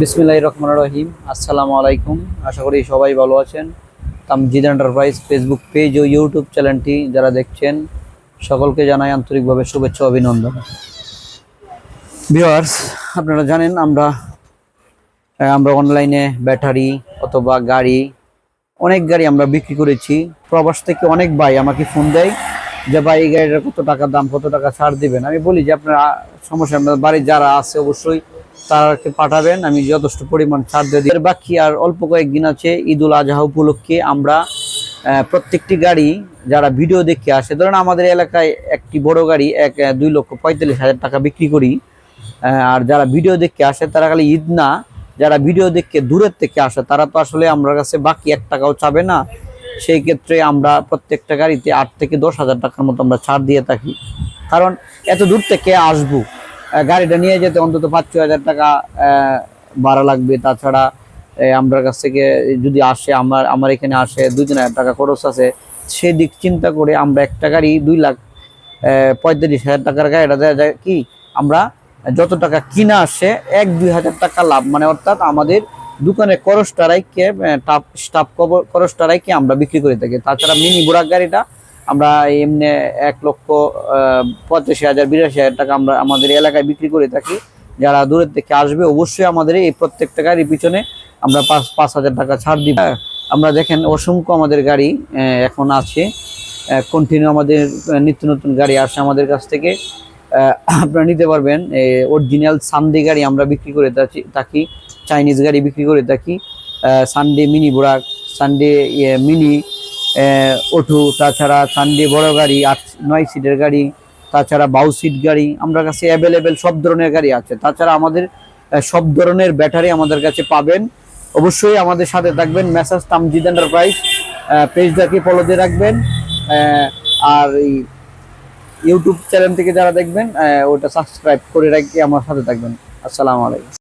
বিসমিল্লাহ রহমান রহিম। আসসালামু আলাইকুম। আশা করি সবাই ভালো আছেন। তামজিদ এন্টারপ্রাইজ ফেসবুক পেজ ও ইউটিউব চ্যানেলটি যারা দেখছেন, সকলকে জানাই আন্তরিকভাবে শুভেচ্ছা অভিনন্দন। ভিওয়ার্স আপনারা জানেন আমরা আমরা অনলাইনে ব্যাটারি অথবা গাড়ি, অনেক গাড়ি আমরা বিক্রি করেছি। প্রবাস থেকে অনেক ভাই আমাকে ফোন দেয় যে, ভাই, এই গাড়িটার কত টাকা দাম, কত টাকা ছাড় দিবেন? আমি বলি যে, আপনার, সমস্যা আপনার বাড়ির যারা আছে, অবশ্যই তারাকে পাঠাবেন, আমি যথেষ্ট পরিমাণ ছাড় দিয়ে দিই। বাকি আর অল্প কয়েকদিন আছে, ঈদুল আজহা উপলক্ষে আমরা প্রত্যেকটি গাড়ি যারা ভিডিও দেখে আসে, ধরেন আমাদের এলাকায় একটি বড় গাড়ি এক দুই লক্ষ পঁয়তাল্লিশ হাজার টাকা বিক্রি করি আর যারা ভিডিও দেখে আসে, তারা খালি ঈদ না, যারা ভিডিও দেখে দূরের থেকে আসে, তারা তো আসলে আমার কাছে বাকি এক টাকাও চাবে না। সেই ক্ষেত্রে আমরা প্রত্যেকটা গাড়িতে আট থেকে দশ হাজার টাকার মতো আমরা ছাড় দিয়ে থাকি। কারণ এত দূর থেকে আসব গাড়িটা নিয়ে যেতে অন্তত পাঁচ ছ হাজার টাকা ভাড়া লাগবে। তাছাড়া আমার কাছ থেকে যদি আসে, আমার আমার এখানে আসে দুই তিন হাজার টাকা খরচ আছে। সেদিক চিন্তা করে আমরা একটা গাড়ি দুই লাখ পঁয়ত্রিশ হাজার টাকার গাড়িটা দেওয়া যায় কি, আমরা যত টাকা কিনা আসে, এক, দুই হাজার টাকা লাভ। মানে অর্থাৎ আমাদের দোকানে করসটারাইকে টাপ স্টাফ করসটারাইকে আমরা বিক্রি করে থাকি। তাছাড়া মিনি বুড়াক গাড়িটা আমরা এমনি এক লক্ষ পঁচাশি হাজার, বিরাশি হাজার টাকা আমরা আমাদের এলাকায় বিক্রি করে থাকি। যারা দূরের থেকে আসবে অবশ্যই আমাদের এই প্রত্যেকটা গাড়ির পিছনে আমরা পাঁচ পাঁচ হাজার টাকা ছাড় দিব। আমরা দেখেন অসংখ্য আমাদের গাড়ি এখন আছে। কন্টিনিউ আমাদের নিত্য নতুন গাড়ি আসে আমাদের কাছ থেকে। আপনারা নিতে পারবেন অরিজিনাল সানডে গাড়ি আমরা বিক্রি করে থাকি চাইনিজ গাড়ি বিক্রি করে থাকি। Sunday mini Borak Sunday mini ওটু তাছাড়া সানডে বড় গাড়ি, আট, নয় সিটের গাড়ি, তাছাড়া বাউ সিট গাড়ি, আমরা কাছে অ্যাভেলেবেল সব ধরনের গাড়ি আছে। তাছাড়া আমাদের সব ধরনের ব্যাটারি আমাদের কাছে পাবেন। অবশ্যই আমাদের সাথে থাকবেন মেসাজ তামজিদ এন্টারপ্রাইজ পেজটাকে ফলো দিয়ে রাখবেন আর এই ইউটিউব চ্যানেল থেকে যারা দেখবেন ওটা সাবস্ক্রাইব করে রাখি আমার সাথে থাকবেন। আসসালামু আলাইকুম।